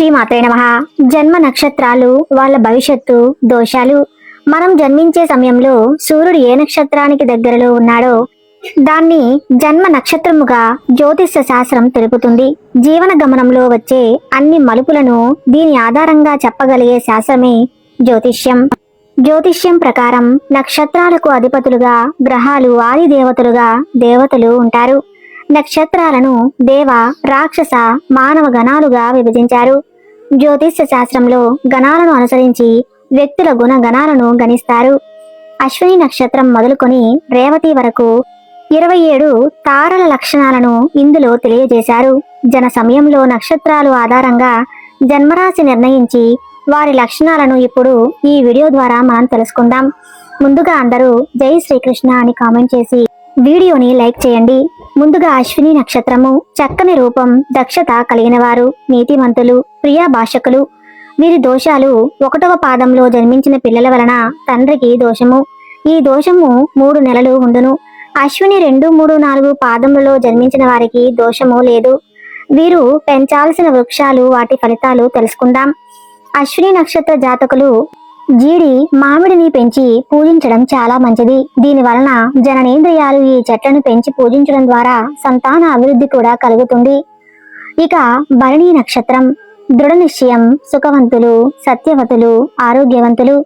శ్రీమాత్రే నమ. జన్మ నక్షత్రాలు వాళ్ళ భవిష్యత్తు దోషాలు. మనం జన్మించే సమయంలో సూర్యుడు ఏ నక్షత్రానికి దగ్గరలో ఉన్నాడో దాన్ని జన్మ నక్షత్రముగా జ్యోతిష్య శాస్త్రం తెలుపుతుంది. జీవన గమనంలో వచ్చే అన్ని మలుపులను దీని ఆధారంగా చెప్పగలిగే శాస్త్రమే జ్యోతిష్యం. జ్యోతిష్యం ప్రకారం నక్షత్రాలకు అధిపతులుగా గ్రహాలు ఆది దేవతలుగా దేవతలు ఉంటారు. నక్షత్రాలను దేవ రాక్షస మానవ గణాలుగా విభజించారు. జ్యోతిష్య శాస్త్రంలో గణాలను అనుసరించి వ్యక్తుల గుణ గణాలను గణిస్తారు. అశ్విని నక్షత్రం మొదలుకొని రేవతి వరకు ఇరవై ఏడు తారల లక్షణాలను ఇందులో తెలియజేశారు. జన సమయంలో నక్షత్రాలు ఆధారంగా జన్మరాశి నిర్ణయించి వారి లక్షణాలను ఇప్పుడు ఈ వీడియో ద్వారా మనం తెలుసుకుందాం. ముందుగా అందరూ జై శ్రీకృష్ణ అని కామెంట్ చేసి వీడియోని లైక్ చేయండి. ముందుగా అశ్విని నక్షత్రము చక్కని రూపం దక్షత కలిగినవారు నీతివంతులు ప్రియా భాషకులు. వీరి దోషాలు ఒకటవ పాదంలో జన్మించిన పిల్లల వలన తండ్రికి దోషము. ఈ దోషము మూడు నెలలు ఉండును. అశ్విని రెండు మూడు నాలుగు పాదములలో జన్మించిన వారికి దోషము లేదు. వీరు పెంచాల్సిన వృక్షాలు వాటి ఫలితాలు తెలుసుకుందాం. అశ్విని నక్షత్ర జాతకులు జీడి మామిడిని పెంచి పూజించడం చాలా మంచిది. దీని వలన జననేంద్రియాలు ఈ చెట్లను పెంచి పూజించడం ద్వారా సంతాన అభివృద్ధి కూడా కలుగుతుంది. ఇక భరణి నక్షత్రం. దృఢ నిశ్చయం సుఖవంతులు సత్యవతులు ఆరోగ్యవంతులు.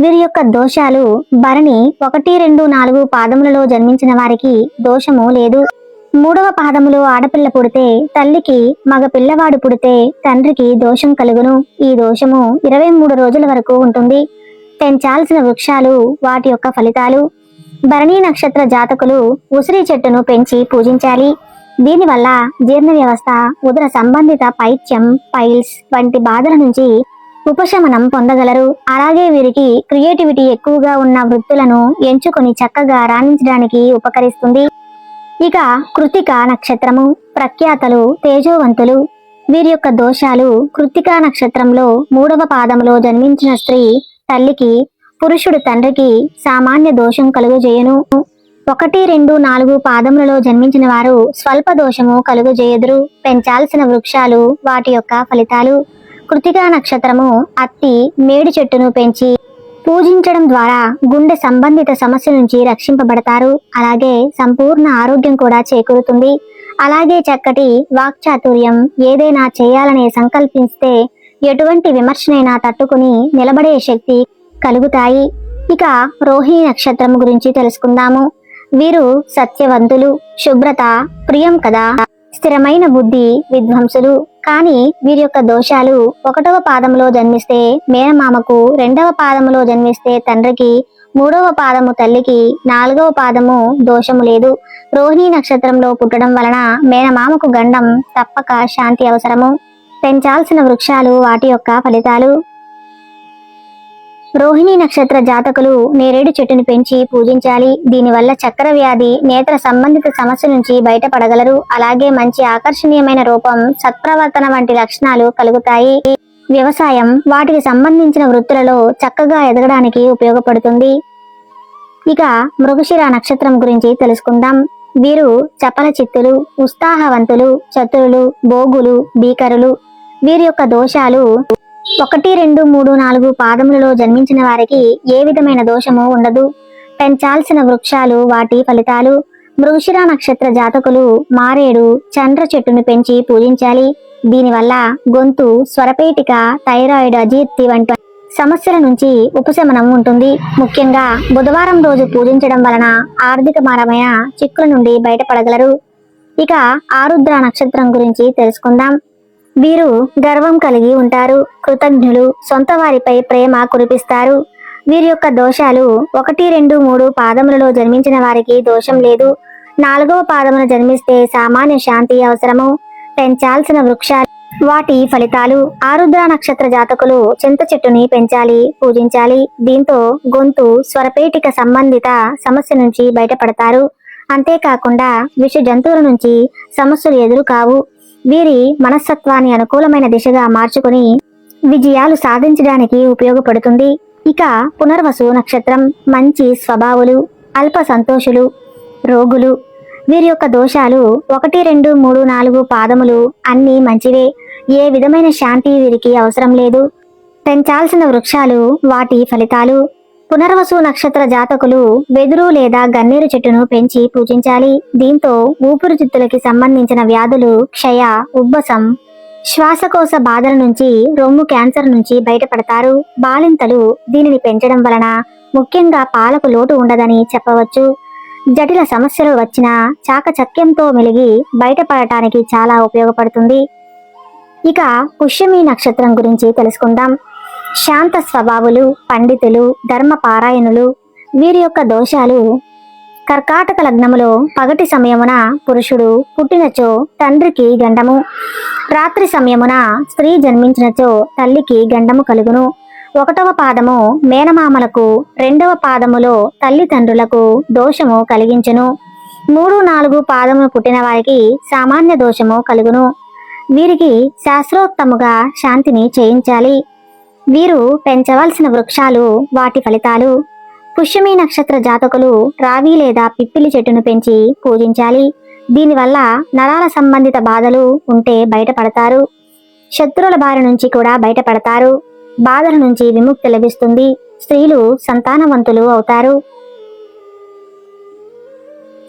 వీరి యొక్క దోషాలు భరణి ఒకటి రెండు నాలుగు పాదములలో జన్మించిన వారికి దోషము లేదు. మూడవ పాదములో ఆడపిల్ల పుడితే తల్లికి మగ పిల్లవాడు పుడితే తండ్రికి దోషం కలుగును. ఈ దోషము ఇరవై మూడు రోజుల వరకు ఉంటుంది. పెంచాల్సిన వృక్షాలు వాటి యొక్క ఫలితాలు. భరణి నక్షత్ర జాతకులు ఉసిరి చెట్టును పెంచి పూజించాలి. దీనివల్ల జీర్ణ వ్యవస్థ ఉదర సంబంధిత పైత్యం పైల్స్ వంటి బాధల నుంచి ఉపశమనం పొందగలరు. అలాగే వీరికి క్రియేటివిటీ ఎక్కువగా ఉన్న వృత్తులను ఎంచుకొని చక్కగా రాణించడానికి ఉపకరిస్తుంది. ఇక కృతిక నక్షత్రము ప్రఖ్యాతలు తేజోవంతులు. వీరి యొక్క దోషాలు కృతికా నక్షత్రంలో మూడవ పాదములో జన్మించిన స్త్రీ తల్లికి పురుషుడు తండ్రికి సామాన్య దోషం కలుగజేయను. ఒకటి రెండు నాలుగు పాదములలో జన్మించిన వారు స్వల్ప దోషము కలుగజేయదురు. పెంచాల్సిన వృక్షాలు వాటి యొక్క ఫలితాలు. కృతికా నక్షత్రము అత్తి మేడి చెట్టును పెంచి పూజించడం ద్వారా గుండె సంబంధిత సమస్య నుంచి రక్షింపబడతారు. అలాగే సంపూర్ణ ఆరోగ్యం కూడా చేకూరుతుంది. అలాగే చక్కటి వాక్చాతుర్యం ఏదైనా చేయాలనే సంకల్పిస్తే ఎటువంటి విమర్శనైనా తట్టుకుని నిలబడే శక్తి కలుగుతాయి. ఇక రోహిణి నక్షత్రం గురించి తెలుసుకుందాము. వీరు సత్యవంతులు శుభ్రత ప్రియం కదా. స్థిరమైన బుద్ధి విధ్వంసులు. కానీ వీరి యొక్క దోషాలు ఒకటవ పాదములో జన్మిస్తే మేనమామకు రెండవ పాదములో జన్మిస్తే తండ్రికి మూడవ పాదము తల్లికి నాలుగవ పాదము దోషము లేదు. రోహిణి నక్షత్రంలో పుట్టడం వలన మేనమామకు గండం తప్పక శాంతి అవసరము. పెంచాల్సిన వృక్షాలు వాటి యొక్క ఫలితాలు. రోహిణి నక్షత్ర జాతకులు నేరేడు చెట్టుని పెంచి పూజించాలి. దీనివల్ల చక్కెర వ్యాధి నేత్ర సంబంధిత సమస్య నుంచి బయటపడగలరు. అలాగే మంచి ఆకర్షణీయమైన రూపం సత్ప్రవర్తన వంటి లక్షణాలు కలుగుతాయి. వ్యవసాయం వాటికి సంబంధించిన వృత్తులలో చక్కగా ఎదగడానికి ఉపయోగపడుతుంది. ఇక మృగశిర నక్షత్రం గురించి తెలుసుకుందాం. వీరు చపల చిత్తులు ఉత్సాహవంతులు చతురులు భోగులు భీకరులు. వీరి యొక్క దోషాలు ఒకటి రెండు మూడు నాలుగు పాదములలో జన్మించిన వారికి ఏ విధమైన దోషము ఉండదు. పెంచాల్సిన వృక్షాలు వాటి ఫలితాలు మృగశిర నక్షత్ర జాతకులు మారేడు చంద్ర చెట్టును పెంచి పూజించాలి. దీనివల్ల గొంతు స్వరపేటిక థైరాయిడ్ అజీర్తి వంటి సమస్యల నుంచి ఉపశమనం ఉంటుంది. ముఖ్యంగా బుధవారం రోజు పూజించడం వలన ఆర్థికపరమైన చిక్కుల నుండి బయటపడగలరు. ఇక ఆరుద్ర నక్షత్రం గురించి తెలుసుకుందాం. వీరు గర్వం కలిగి ఉంటారు కృతజ్ఞులు సొంత వారిపై ప్రేమ కురిపిస్తారు. వీరి యొక్క దోషాలు ఒకటి రెండు మూడు పాదములలో జన్మించిన వారికి దోషం లేదు. నాలుగవ పాదమున జన్మిస్తే సామాన్య శాంతి అవసరము. పెంచాల్సిన వృక్షాలు వాటి ఫలితాలు ఆరుద్ర నక్షత్ర జాతకులు చింత చెట్టుని పెంచాలి పూజించాలి. దీంతో గొంతు స్వరపేటిక సంబంధిత సమస్య నుంచి బయటపడతారు. అంతేకాకుండా విష జంతువుల నుంచి సమస్యలు ఎదురు కావు వీరి మనస్తత్వాన్ని అనుకూలమైన దిశగా మార్చుకుని విజయాలు సాధించడానికి ఉపయోగపడుతుంది. ఇక పునర్వసు నక్షత్రం మంచి స్వభావులు అల్ప సంతోషులు రోగులు. వీరి యొక్క దోషాలు ఒకటి రెండు మూడు నాలుగు పాదములు అన్నీ మంచివే. ఏ విధమైన శాంతి వీరికి అవసరం లేదు. పెంచాల్సిన వృక్షాలు వాటి ఫలితాలు పునర్వసు నక్షత్ర జాతకులు వెదురు లేదా గన్నేరు చెట్టును పెంచి పూజించాలి. దీంతో ఊపిరితిత్తులకి సంబంధించిన వ్యాధులు క్షయ ఉబ్బసం శ్వాసకోశ బాధల నుంచి రొమ్ము క్యాన్సర్ నుంచి బయటపడతారు. బాలింతలు దీనిని పెంచడం వలన ముఖ్యంగా పాలకు లోటు ఉండదని చెప్పవచ్చు. జటిల సమస్యలు వచ్చినా చాకచక్యంతో మెలిగి బయటపడటానికి చాలా ఉపయోగపడుతుంది. ఇక పుష్యమి నక్షత్రం గురించి తెలుసుకుందాం. శాంత స్వభావులు పండితులు ధర్మపారాయణులు వీరి యొక్క దోషాలు. కర్కాటక లగ్నములో పగటి సమయమున పురుషుడు పుట్టినచో తండ్రికి గండము. రాత్రి సమయమున స్త్రీ జన్మించినచో తల్లికి గండము కలుగును. ఒకటవ పాదము మేనమామలకు రెండవ పాదములో తల్లిదండ్రులకు దోషము కలిగించును. మూడు నాలుగు పాదములు పుట్టిన వారికి సామాన్య దోషము కలుగును. వీరికి శాస్త్రోత్తముగా శాంతిని చేయించాలి. వీరు పెంచవలసిన వృక్షాలు వాటి ఫలితాలు పుష్యమి నక్షత్ర జాతకులు రావి లేదా పిప్పిలి చెట్టును పెంచి పూజించాలి. దీనివల్ల నరాల సంబంధిత బాధలు ఉంటే బయటపడతారు. శత్రువుల బారి నుంచి కూడా బయటపడతారు. బాధల నుంచి విముక్తి లభిస్తుంది. స్త్రీలు సంతానవంతులు అవుతారు.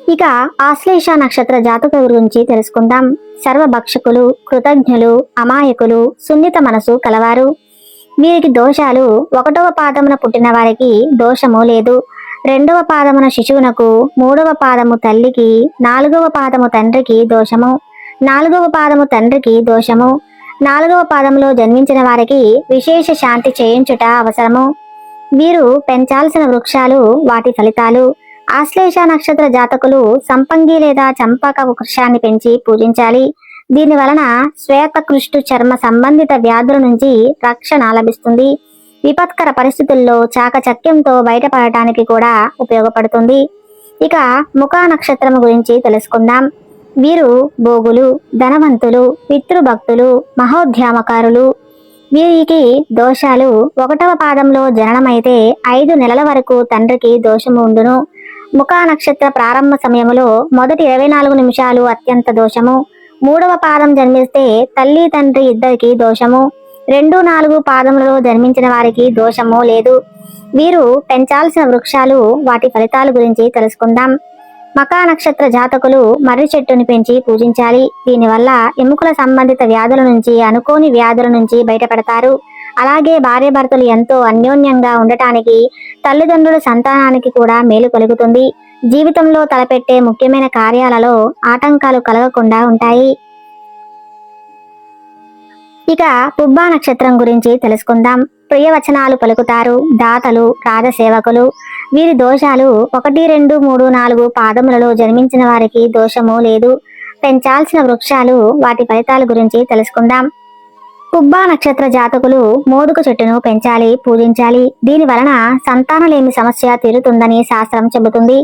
ఇక ఆశ్లేష నక్షత్ర జాతక గురించి తెలుసుకుందాం. సర్వభక్షకులు కృతజ్ఞులు అమాయకులు సున్నిత మనసు కలవారు. వీరికి దోషాలు ఒకటవ పాదమున పుట్టిన వారికి దోషము లేదు. రెండవ పాదమున శిశువునకు మూడవ పాదము తల్లికి నాలుగవ పాదము తండ్రికి దోషము. నాలుగవ పాదము తండ్రికి దోషము. నాలుగవ పాదంలో జన్మించిన వారికి విశేష శాంతి చేయించుట అవసరము. వీరు పెంచాల్సిన వృక్షాలు వాటి ఫలితాలు ఆశ్లేష నక్షత్ర జాతకులు సంపంగి లేదా చంపక వృక్షాన్ని పెంచి పూజించాలి. దీని వలన శ్వేతకృష్టు చర్మ సంబంధిత వ్యాధుల నుంచి రక్షణ లభిస్తుంది. విపత్కర పరిస్థితుల్లో చాకచక్యంతో బయటపడటానికి కూడా ఉపయోగపడుతుంది. ఇక ముఖా నక్షత్రం గురించి తెలుసుకుందాం. వీరు భోగులు ధనవంతులు పితృభక్తులు మహోద్యామకారులు. వీరికి దోషాలు ఒకటవ పాదంలో జననమైతే ఐదు నెలల వరకు తండ్రికి దోషము ఉండును. ముఖా నక్షత్ర ప్రారంభ సమయంలో మొదటి ఇరవై నాలుగు నిమిషాలు అత్యంత దోషము. మూడవ పాదం జన్మిస్తే తల్లి తండ్రి ఇద్దరికి దోషము. రెండు నాలుగు పాదములలో జన్మించిన వారికి దోషము లేదు. వీరు పెంచాల్సిన వృక్షాలు వాటి ఫలితాల గురించి తెలుసుకుందాం. మకా నక్షత్ర జాతకులు మర్రి చెట్టుని పెంచి పూజించాలి. దీనివల్ల ఎముకల సంబంధిత వ్యాధుల నుంచి అనుకోని వ్యాధుల నుంచి బయటపడతారు. అలాగే భార్యాభర్తలు ఎంతో అన్యోన్యంగా ఉండటానికి తల్లిదండ్రుల సంతానానికి కూడా మేలు కలుగుతుంది. జీవితంలో తలపెట్టే ముఖ్యమైన కార్యాలలో ఆటంకాలు కలగకుండా ఉంటాయి. ఇక పుబ్బా నక్షత్రం గురించి తెలుసుకుందాం. ప్రియవచనాలు పలుకుతారు. దాతలు రాజసేవకులు వీరి దోషాలు ఒకటి రెండు మూడు నాలుగు పాదములలో జన్మించిన వారికి దోషము లేదు పెంచాల్సిన వృక్షాలు వాటి ఫలితాల గురించి తెలుసుకుందాం. కుబ్బా నక్షత్ర జాతకులు మోదుక చెట్టును పెంచాలి పూజించాలి. దీని వలన సంతానలేమి సమస్య తీరుతుందని శాస్త్రం చెబుతుంది.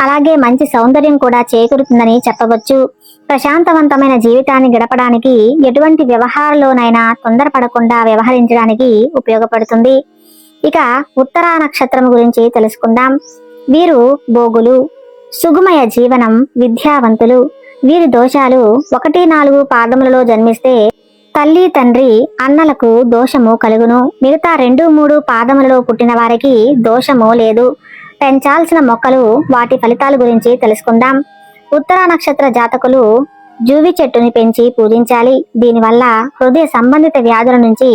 అలాగే మంచి సౌందర్యం కూడా చేకూరుతుందని చెప్పవచ్చు. ప్రశాంతవంతమైన జీవితాన్ని గడపడానికి ఎటువంటి వ్యవహారంలోనైనా తొందరపడకుండా వ్యవహరించడానికి ఉపయోగపడుతుంది. ఇక ఉత్తరా నక్షత్రం గురించి తెలుసుకుందాం. వీరు భోగులు సుగుమయ జీవనం విద్యావంతులు. వీరి దోషాలు ఒకటి నాలుగు పాదములలో జన్మిస్తే తల్లి తండ్రి అన్నలకు దోషము కలుగును. మిగతా రెండు మూడు పాదములలో పుట్టిన వారికి దోషము లేదు. పెంచాల్సిన మొక్కలు వాటి ఫలితాల గురించి తెలుసుకుందాం. ఉత్తర నక్షత్ర జాతకులు జూవి చెట్టుని పెంచి పూజించాలి. దీనివల్ల హృదయ సంబంధిత వ్యాధుల నుంచి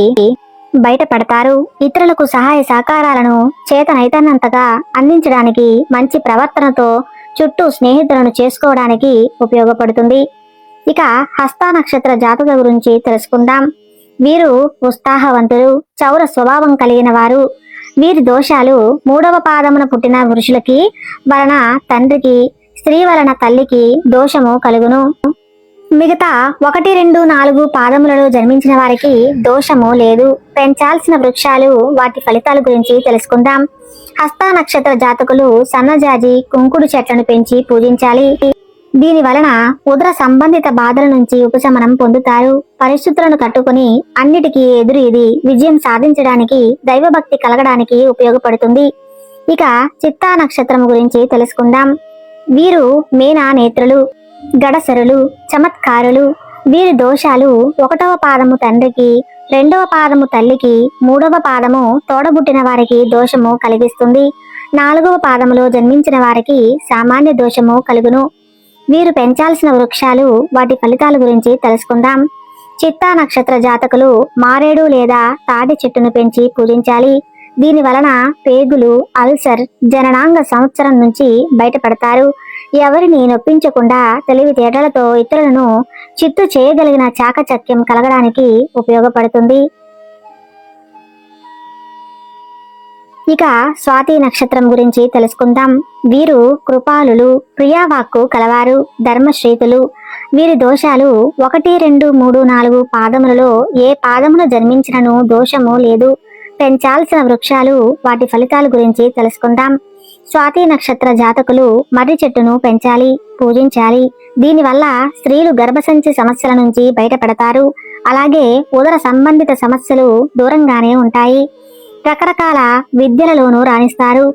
బయటపడతారు. ఇతరులకు సహాయ సహకారాలను చేతనైతన్నంతగా అందించడానికి మంచి ప్రవర్తనతో చుట్టూ స్నేహితులను చేసుకోవడానికి ఉపయోగపడుతుంది. ఇక హస్త నక్షత్ర జాతక గురించి తెలుసుకుందాం. వీరు ఉత్సాహవంతులు చౌర స్వభావం కలిగిన వారు. వీరి దోషాలు మూడవ పాదమున పుట్టిన పురుషులకి వలన తండ్రికి స్త్రీ వలన తల్లికి దోషము కలుగును. మిగతా ఒకటి రెండు నాలుగు పాదములలో జన్మించిన వారికి దోషము లేదు. పెంచాల్సిన వృక్షాలు వాటి ఫలితాల గురించి తెలుసుకుందాం. హస్త నక్షత్ర జాతకులు సన్నజాజి కుంకుడు చెట్లను పెంచి పూజించాలి. దీని వలన ఉదర సంబంధిత బాధల నుంచి ఉపశమనం పొందుతారు. పరిస్థితులను తట్టుకుని అన్నిటికీ ఎదురు ఇది విజయం సాధించడానికి దైవభక్తి కలగడానికి ఉపయోగపడుతుంది. ఇక చిత్తా నక్షత్రం గురించి తెలుసుకుందాం. వీరు మేనా నేత్రులు గడసరులు చమత్కారులు. వీరి దోషాలు ఒకటవ పాదము తండ్రికి రెండవ పాదము తల్లికి మూడవ పాదము తోడబుట్టిన వారికి దోషము కలిగిస్తుంది. నాలుగవ పాదములో జన్మించిన వారికి సామాన్య దోషము కలుగును. వీరు పెంచాల్సిన వృక్షాలు వాటి ఫలితాల గురించి తెలుసుకుందాం. చిత్తా నక్షత్ర జాతకులు మారేడు లేదా తాటి చెట్టును పెంచి పూజించాలి. దీని వలన పేగులు అల్సర్ జననాంగ సంవత్సరం నుంచి బయటపడతారు. ఎవరిని నొప్పించకుండా తెలివితేటలతో ఇతరులను చిత్తు చేయగలిగిన చాకచక్యం కలగడానికి ఉపయోగపడుతుంది. ఇక స్వాతి నక్షత్రం గురించి తెలుసుకుందాం. వీరు కృపాలులు ప్రియావాక్కు కలవారు ధర్మశ్రీతులు. వీరి దోషాలు ఒకటి రెండు మూడు నాలుగు పాదములలో ఏ పాదమును జన్మించినను దోషము లేదు. పెంచాల్సిన వృక్షాలు వాటి ఫలితాల గురించి తెలుసుకుందాం. స్వాతి నక్షత్ర జాతకులు మర్రి చెట్టును పెంచాలి పూజించాలి. దీనివల్ల స్త్రీలు గర్భసంచి సమస్యల నుంచి బయటపడతారు. అలాగే ఉదర సంబంధిత సమస్యలు దూరంగానే ఉంటాయి. రకరకాల విద్యలలోనూ రాణిస్తారు.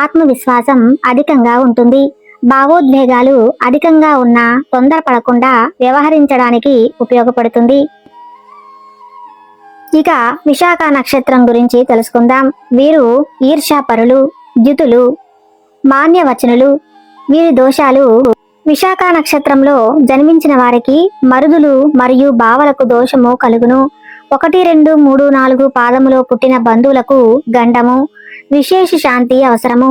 ఆత్మవిశ్వాసం అధికంగా ఉంటుంది. భావోద్వేగాలు అధికంగా ఉన్న తొందరపడకుండా వ్యవహరించడానికి ఉపయోగపడుతుంది. ఇక విశాఖ నక్షత్రం గురించి తెలుసుకుందాం. వీరు ఈర్ష్యాపరులు ద్యుతులు మాన్యవచనులు. వీరి దోషాలు విశాఖ నక్షత్రంలో జన్మించిన వారికి మరుదులు మరియు బావలకు దోషము కలుగును. ఒకటి రెండు మూడు నాలుగు పాదములో పుట్టిన బంధువులకు గండము విశేష శాంతి అవసరము.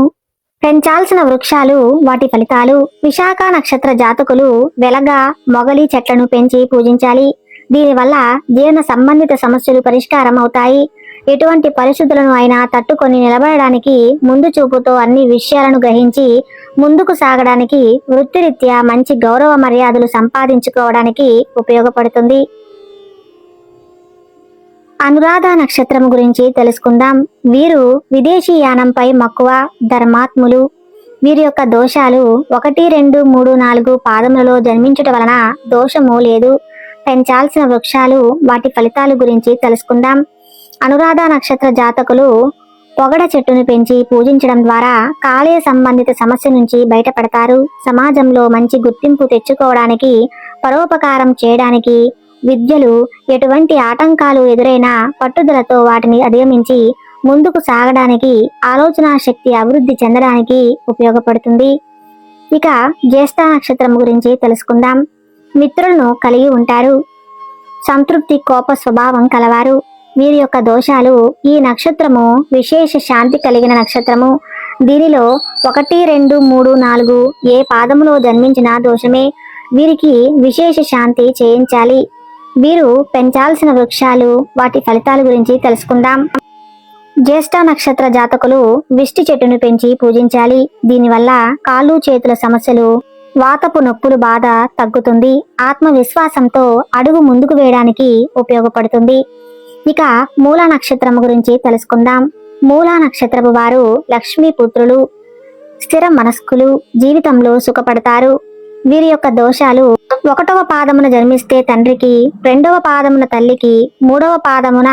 పెంచాల్సిన వృక్షాలు వాటి ఫలితాలు విశాఖ నక్షత్ర జాతకులు వెలగా మొగలి చెట్లను పెంచి పూజించాలి. దీనివల్ల జీర్ణ సంబంధిత సమస్యలు పరిష్కారం అవుతాయి. ఎటువంటి పరిస్థితులను అయినా తట్టుకొని నిలబడడానికి ముందు చూపుతో అన్ని విషయాలను గ్రహించి ముందుకు సాగడానికి వృత్తిరీత్యా మంచి గౌరవ మర్యాదలు సంపాదించుకోవడానికి ఉపయోగపడుతుంది. అనురాధ నక్షత్రం గురించి తెలుసుకుందాం. వీరు విదేశీ యానంపై మక్కువ ధర్మాత్ములు. వీరి యొక్క దోషాలు ఒకటి రెండు మూడు నాలుగు పాదములలో జన్మించుట వలన దోషము లేదు పెంచాల్సిన వృక్షాలు వాటి ఫలితాలు గురించి తెలుసుకుందాం. అనురాధ నక్షత్ర జాతకులు పొగడ చెట్టును పెంచి పూజించడం ద్వారా కాలేయ సంబంధిత సమస్య నుంచి బయటపడతారు. సమాజంలో మంచి గుర్తింపు తెచ్చుకోవడానికి పరోపకారం చేయడానికి విద్యలు ఎటువంటి ఆటంకాలు ఎదురైనా పట్టుదలతో వాటిని అధిగమించి ముందుకు సాగడానికి ఆలోచనా శక్తి అభివృద్ధి చెందడానికి ఉపయోగపడుతుంది. ఇక జ్యేష్ఠ నక్షత్రం గురించి తెలుసుకుందాం. మిత్రులను కలిగి ఉంటారు. సంతృప్తి కోప స్వభావం కలవారు. వీరి యొక్క దోషాలు ఈ నక్షత్రము విశేష శాంతి కలిగిన నక్షత్రము. దీనిలో ఒకటి రెండు మూడు నాలుగు ఏ పాదములో జన్మించిన దోషమే. వీరికి విశేష శాంతి చేయించాలి. వీరు పెంచాల్సిన వృక్షాలు వాటి ఫలితాల గురించి తెలుసుకుందాం. జ్యేష్ఠ నక్షత్ర జాతకులు విష్టి చెట్టును పెంచి పూజించాలి. దీనివల్ల కాళ్ళు చేతుల సమస్యలు వాతపు నొప్పులు బాధ తగ్గుతుంది. ఆత్మవిశ్వాసంతో అడుగు ముందుకు వేయడానికి ఉపయోగపడుతుంది. ఇక మూలా నక్షత్రం గురించి తెలుసుకుందాం. మూలా నక్షత్రపు వారు లక్ష్మీ పుత్రులు స్థిర మనస్కులు జీవితంలో సుఖపడతారు. వీరి యొక్క దోషాలు ఒకటవ పాదమున జన్మిస్తే తండ్రికి రెండవ పాదమున తల్లికి మూడవ పాదమున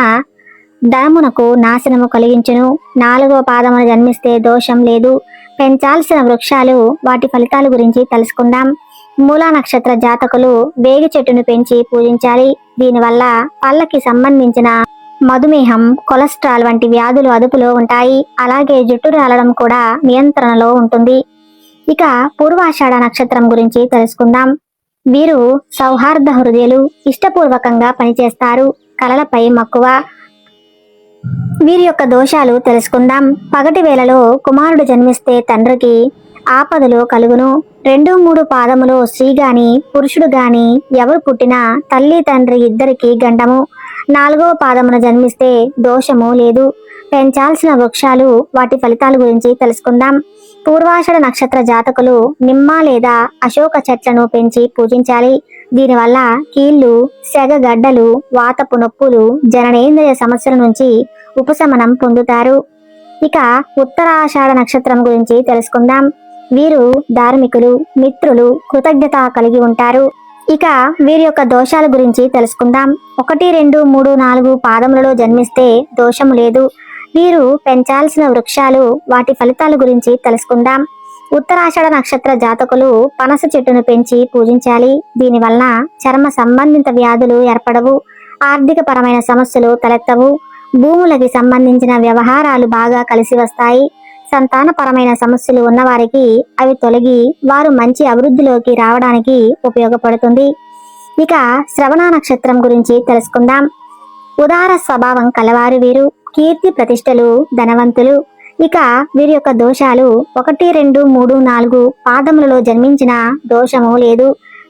ధనమునకు నాశనము కలిగించును. నాలుగవ పాదమున జన్మిస్తే దోషం లేదు. పెంచాల్సిన వృక్షాలు వాటి ఫలితాల గురించి తెలుసుకుందాం. మూలా నక్షత్ర జాతకులు వేగి చెట్టును పెంచి పూజించాలి. దీనివల్ల పళ్ళకి సంబంధించిన మధుమేహం కొలెస్ట్రాల్ వంటి వ్యాధులు అదుపులో ఉంటాయి. అలాగే జుట్టు రాలడం కూడా నియంత్రణలో ఉంటుంది. ఇక పూర్వాషాఢ నక్షత్రం గురించి తెలుసుకుందాం. వీరు సౌహార్ద హృదయులు ఇష్టపూర్వకంగా పనిచేస్తారు కలలపై మక్కువ. వీరి యొక్క దోషాలు తెలుసుకుందాం. పగటి వేళలో కుమారుడు జన్మిస్తే తండ్రికి ఆపదలు కలుగును. రెండు మూడు పాదములో స్త్రీ గాని పురుషుడు గాని ఎవరు పుట్టినా తల్లి తండ్రి ఇద్దరికి గండము. నాలుగవ పాదమున జన్మిస్తే దోషము లేదు. పెంచాల్సిన వృక్షాలు వాటి ఫలితాల గురించి తెలుసుకుందాం. పూర్వాషాఢ నక్షత్ర జాతకులు నిమ్మ లేదా అశోక చెట్లను పెంచి పూజించాలి. దీనివల్ల కీళ్ళు సెగగడ్డలు వాతపు నొప్పులు జననేంద్రియ సమస్యల నుంచి ఉపశమనం పొందుతారు. ఇక ఉత్తరాషాఢ నక్షత్రం గురించి తెలుసుకుందాం. వీరు ధార్మికులు మిత్రులు కృతజ్ఞత కలిగి ఉంటారు. ఇక వీరి యొక్క దోషాల గురించి తెలుసుకుందాం. ఒకటి రెండు మూడు నాలుగు పాదములలో జన్మిస్తే దోషము లేదు. మీరు పెంచాల్సిన వృక్షాలు వాటి ఫలితాల గురించి తెలుసుకుందాం. ఉత్తరాషాఢ నక్షత్ర జాతకులు పనస చెట్టును పెంచి పూజించాలి. దీనివల్ల చర్మ సంబంధిత వ్యాధులు ఏర్పడవు. ఆర్థిక పరమైన సమస్యలు తలెత్తవు. భూములకి సంబంధించిన వ్యవహారాలు బాగా కలిసి వస్తాయి. సంతానపరమైన సమస్యలు ఉన్నవారికి అవి తొలగి వారు మంచి అభివృద్ధిలోకి రావడానికి ఉపయోగపడుతుంది. ఇక శ్రవణ నక్షత్రం గురించి తెలుసుకుందాం. ఉదార స్వభావం కలవారు వీరు. కీర్తి ప్రతిష్టలు ధనవంతులు. ఇక వీరి యొక్క దోషాలు ఒకటి రెండు మూడు నాలుగు పాదములలో జన్మించిన దోషము లేదు.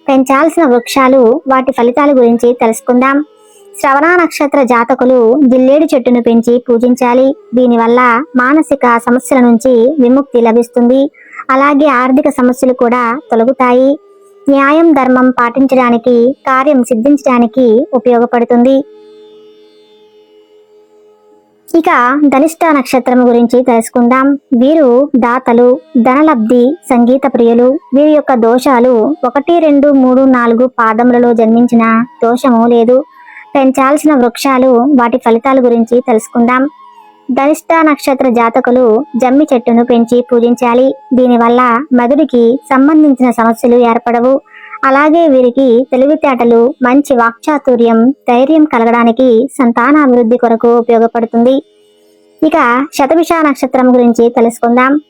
పెంచాల్సిన వృక్షాలు వాటి ఫలితాల గురించి తెలుసుకుందాం. శ్రవణ నక్షత్ర జాతకులు జిల్లేడు చెట్టును పెంచి పూజించాలి. దీనివల్ల మానసిక సమస్యల నుంచి విముక్తి లభిస్తుంది. అలాగే ఆర్థిక సమస్యలు కూడా తొలగుతాయి. న్యాయం ధర్మం పాటించడానికి కార్యం సిద్ధించడానికి ఉపయోగపడుతుంది. ఇక ధనిష్ట నక్షత్రం గురించి తెలుసుకుందాం. వీరు దాతలు ధనలబ్ధి సంగీత ప్రియులు. వీరి యొక్క దోషాలు ఒకటి రెండు మూడు నాలుగు పాదములలో జన్మించిన దోషము లేదు. పెంచాల్సిన వృక్షాలు వాటి ఫలితాల గురించి తెలుసుకుందాం. ధనిష్ట నక్షత్ర జాతకులు జమ్మి చెట్టును పెంచి పూజించాలి. దీనివల్ల మెదడుకి సంబంధించిన సమస్యలు ఏర్పడవు. అలాగే వీరికి తెలివితేటలు మంచి వాక్చాతుర్యం ధైర్యం కలగడానికి సంతానాభివృద్ధి కొరకు ఉపయోగపడుతుంది. ఇక శతభిష నక్షత్రం గురించి తెలుసుకుందాం.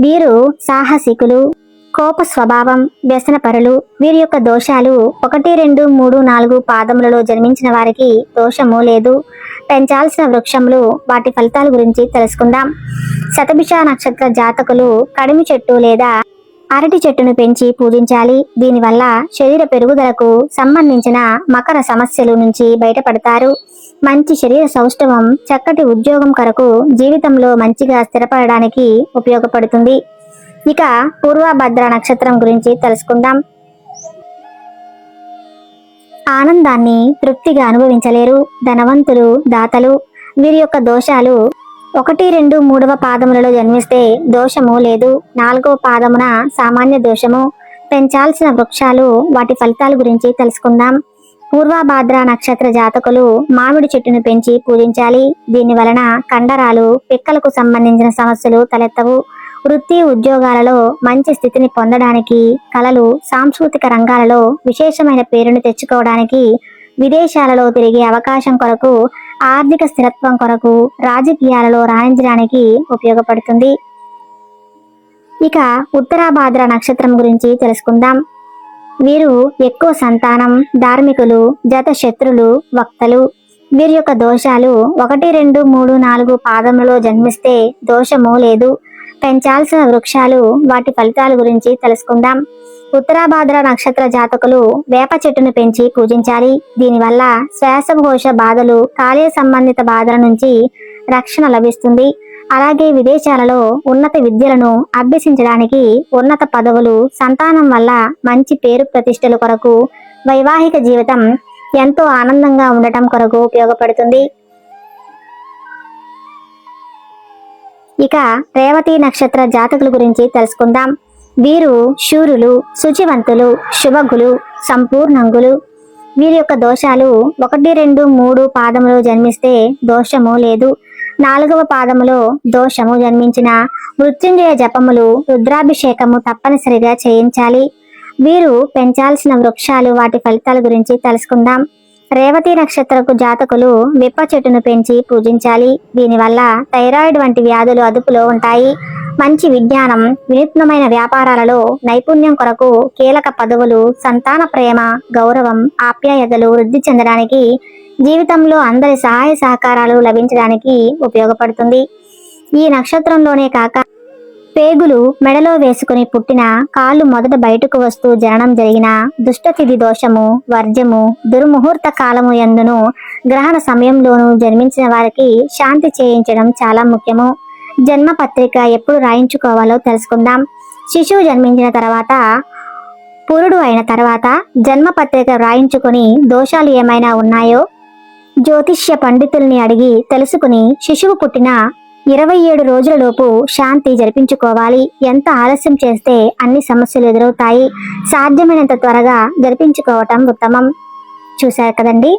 వీరు సాహసికులు కోప స్వభావం వ్యసనపరులు. వీరి యొక్క దోషాలు ఒకటి రెండు మూడు నాలుగు పాదములలో జన్మించిన వారికి దోషము లేదు. పెంచాల్సిన వృక్షములు వాటి ఫలితాల గురించి తెలుసుకుందాం. శతభిష నక్షత్ర జాతకులు కడిమి చెట్టు లేదా అరటి చెట్టును పెంచి పూజించాలి. దీనివల్ల శరీర పెరుగుదలకు సంబంధించిన మకర సమస్యలు నుంచి బయటపడతారు. మంచి శరీర సౌష్ఠవం చక్కటి ఉద్యోగం కొరకు జీవితంలో మంచిగా స్థిరపడడానికి ఉపయోగపడుతుంది. ఇక పూర్వభద్ర నక్షత్రం గురించి తెలుసుకుందాం. ఆనందాన్ని తృప్తిగా అనుభవించలేరు. ధనవంతులు దాతలు వీరి యొక్క దోషాలు ఒకటి రెండు మూడవ పాదములలో జన్మిస్తే దోషము లేదు. నాలుగవ పాదమున సామాన్య దోషము. పెంచాల్సిన వృక్షాలు వాటి ఫలితాల గురించి తెలుసుకుందాం. పూర్వభాద్ర నక్షత్ర జాతకులు మామిడి చెట్టును పెంచి పూజించాలి. దీని వలన కండరాలు పిక్కలకు సంబంధించిన సమస్యలు తలెత్తవు. వృత్తి ఉద్యోగాలలో మంచి స్థితిని పొందడానికి కళలు సాంస్కృతిక రంగాలలో విశేషమైన పేరును తెచ్చుకోవడానికి విదేశాలలో తిరిగే అవకాశం కొరకు ఆర్థిక స్థిరత్వం కొరకు రాజకీయాలలో రాణించడానికి ఉపయోగపడుతుంది. ఇక ఉత్తరాభాద్ర నక్షత్రం గురించి తెలుసుకుందాం. వీరు ఎక్కువ సంతానం ధార్మికులు జత శత్రులు వక్తలు. వీరి యొక్క దోషాలు ఒకటి రెండు మూడు నాలుగు పాదములలో జన్మిస్తే దోషము లేదు పెంచాల్సిన వృక్షాలు వాటి ఫలితాల గురించి తెలుసుకుందాం. ఉత్తరాభాద్ర నక్షత్ర జాతకులు వేప చెట్టును పెంచి పూజించాలి. దీనివల్ల శ్వాసకోశ బాధలు కాలేయ సంబంధిత బాధల నుంచి రక్షణ లభిస్తుంది. అలాగే విదేశాలలో ఉన్నత విద్యలను అభ్యసించడానికి ఉన్నత పదవులు సంతానం వల్ల మంచి పేరు ప్రతిష్టల కొరకు వైవాహిక జీవితం ఎంతో ఆనందంగా ఉండటం కొరకు ఉపయోగపడుతుంది. ఇక రేవతి నక్షత్ర జాతకుల గురించి తెలుసుకుందాం. వీరు శూరులు శుచివంతులు శుభగులు సంపూర్ణంగులు. వీరి యొక్క దోషాలు ఒకటి రెండు మూడు పాదములు జన్మిస్తే దోషము లేదు. నాలుగవ పాదములో దోషము జన్మించిన మృత్యుంజయ జపములు రుద్రాభిషేకము తప్పనిసరిగా చేయించాలి. వీరు పెంచాల్సిన వృక్షాలు వాటి ఫలితాల గురించి తెలుసుకుందాం. రేవతి నక్షత్రకు జాతకులు విప్ప చెట్టును పెంచి పూజించాలి. దీనివల్ల థైరాయిడ్ వంటి వ్యాధులు అదుపులో ఉంటాయి. మంచి విజ్ఞానం వినూత్నమైన వ్యాపారాలలో నైపుణ్యం కొరకు కీలక పదవులు సంతాన ప్రేమ గౌరవం ఆప్యాయతలు వృద్ధి చెందడానికి జీవితంలో అందరి సహాయ సహకారాలు లభించడానికి ఉపయోగపడుతుంది. ఈ నక్షత్రంలోనే కాక పేగులు మెడలో వేసుకుని పుట్టిన కాళ్ళు మొదట బయటకు వస్తూ జననం జరిగిన దుష్టతిథి దోషము వర్జము దుర్ముహూర్త కాలము ఎందును గ్రహణ సమయంలోనూ జన్మించిన వారికి శాంతి చేయించడం చాలా ముఖ్యము. జన్మ పత్రిక ఎప్పుడు రాయించుకోవాలో తెలుసుకుందాం. శిశువు జన్మించిన తర్వాత పురుడు అయిన తర్వాత జన్మ పత్రిక రాయించుకుని దోషాలు ఏమైనా ఉన్నాయో జ్యోతిష్య పండితుల్ని అడిగి తెలుసుకుని శిశువు పుట్టిన ఇరవై ఏడు రోజులలోపు శాంతి జరిపించుకోవాలి. ఎంత ఆలస్యం చేస్తే అన్ని సమస్యలు ఎదురవుతాయి. సాధ్యమైనంత త్వరగా జరిపించుకోవటం ఉత్తమం. చూశారు కదండి?